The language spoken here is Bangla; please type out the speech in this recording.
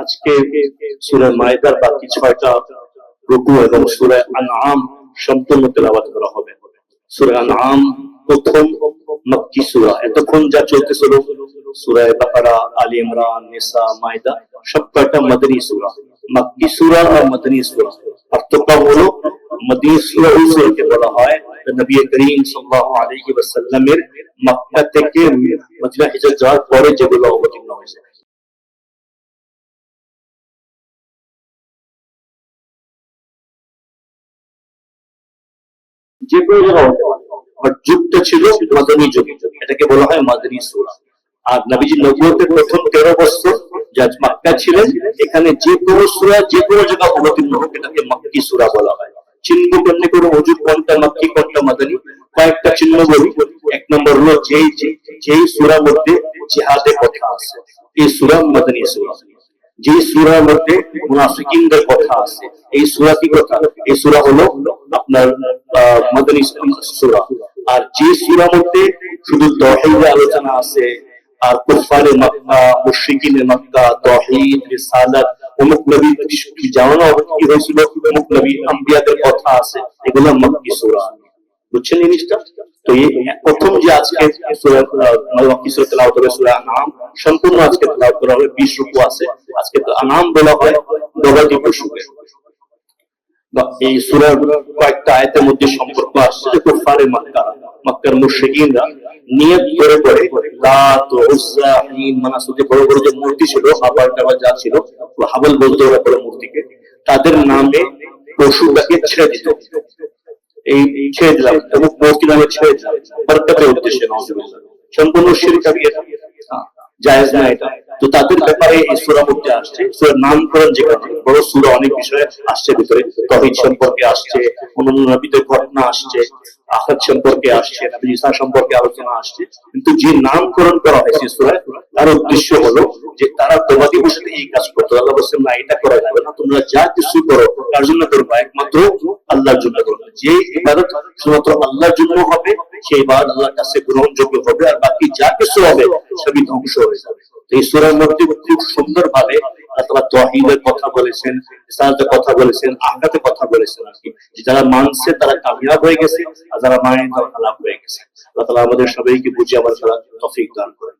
আজকে সুরা মায়দার বাকি ছয়টা রুকু এবং সুরা আনআম সম্পূর্ণ তেলাওয়াত করা হবে। সুরা আনআম প্রথম মক্কি সুরা। এতক্ষণ যা চলতেছিল সুরা বাকারা, আলী ইমরান, নিসা, মায়দা, সব কয়টা মাদানী সুরা। মক্কি সুরা আর মাদানী সুরা। পার্থক্য হলো, মদিনী সুরা ওই সুরাকে বলা হয় নবী করিম সাল্লাল্লাহু আলাইহি ওয়াসাল্লামের মক্কা থেকে মদিনা হিজরত যাওয়ার পরে যেগুলো যে জায়গা হতে পারে যুগটা ছিল মাদানী যুগ, এটাকে বলা হয় মাদানী সুরা। আর নবীজি নবুয়তের প্রথম তেরো বছর যা মক্কা ছিলেন, এখানে যে কোনো সুরা, যে কোনো জায়গা অবতীর্ণ হোক, এটাকে মক্কি সুরা বলা হয়। চিহ্ন কোনটা মক্কি, কোনটা মাদানী? কয়েকটা চিহ্ন বলি। এক নম্বর হলো যেই যেই সুরার মধ্যে জিহাদের কথা আছে, এই সুরা মাদানী সুরা। যে সুরার মধ্যে মুনাফিকিনদের কথা আছে, এই সুরা কি কথা? এই সুরা হলো আপনার মাদানী সুরা। আর যে সুরা মধ্যে শুধু তহিদের আলোচনা আছে, আর কুফারে মক্কা মুশরিকিনের মক্কা তহিদ রিসালাত, অমুক নবী জানানো কি হয়েছিল? অমুক নবী আম্বিয়াদের কথা আছে, এগুলো মক্কি সুরা। বুঝছেন জিনিসটা? তো এই প্রথম যে আজকে সূরা, মক্কি সূরা তেলাওয়াত হবে, সূরা আনাম সম্পূর্ণ আজকে তেলাওয়াত করা হবে 20 রুকু আছে। আজকে তো আনাম বলা হয়, গবাদি পশুকে। এই সূরার কয়েকটা আয়াতের মধ্যে সম্পর্ক আসছে যে কুফারে মক্কা, মক্কার মুশরিকিনরা নিয়ত করে করে লাত উজ্জা বড় বড় যে মূর্তি ছিল, হাবাল টাবাল যা ছিল বলতে ওরা বড় মূর্তিকে, তাদের নামে পশুটাকে ছেড়ে দিত। এই ছেড়ে দিলাম এবং মূর্তি নামে ছেড়ে দিলাম। বরকতের উদ্দেশ্যে সম্পূর্ণ জায়েজ না এটা। তো তাদের ব্যাপারে এই সূরা মধ্যে আসছে। সূরার নামকরণ যে কারণে বড় সূরা অনেক বিষয়ে আসছে ভিতরে। তহিদ সম্পর্কে আসছে, অন্যান্য নবীদের ঘটনা আসছে আখাদ সম্পর্কে আসছে ঈসা সম্পর্কে আলোচনা আসছে। কিন্তু যে নামকরণ করা হয়েছে সূরায়, তার উদ্দেশ্য হলো যে তারা তোমাদের বসে এই কাজ করতো আল্লাহ বলছেন, না, এটা করা যাবে না। তোমরা যা কিছু করো, তার জন্য করব একমাত্র আল্লাহর জন্য করব যে ইবাদত শুধুমাত্র আল্লাহর জন্য হবে, সেই ইবাদত আল্লাহর কাছে গ্রহণযোগ্য হবে। আর বাকি যা কিছু হবে, সবই ধ্বংস হয়ে যাবে। এই সূরার মধ্যে খুব সুন্দর ভাবে আল্লাহ তহিদের কথা বলেছেন কথা বলেছেন আহ্লাতে কথা বলেছেন আর যারা মানছে তারা কামিয়াব হয়ে গেছে, আর যারা মানেনি তারা খারাপ হয়ে গেছে। আল্লাহ আমাদের সবাইকে বুঝে আমার তারা তফিক দান করেন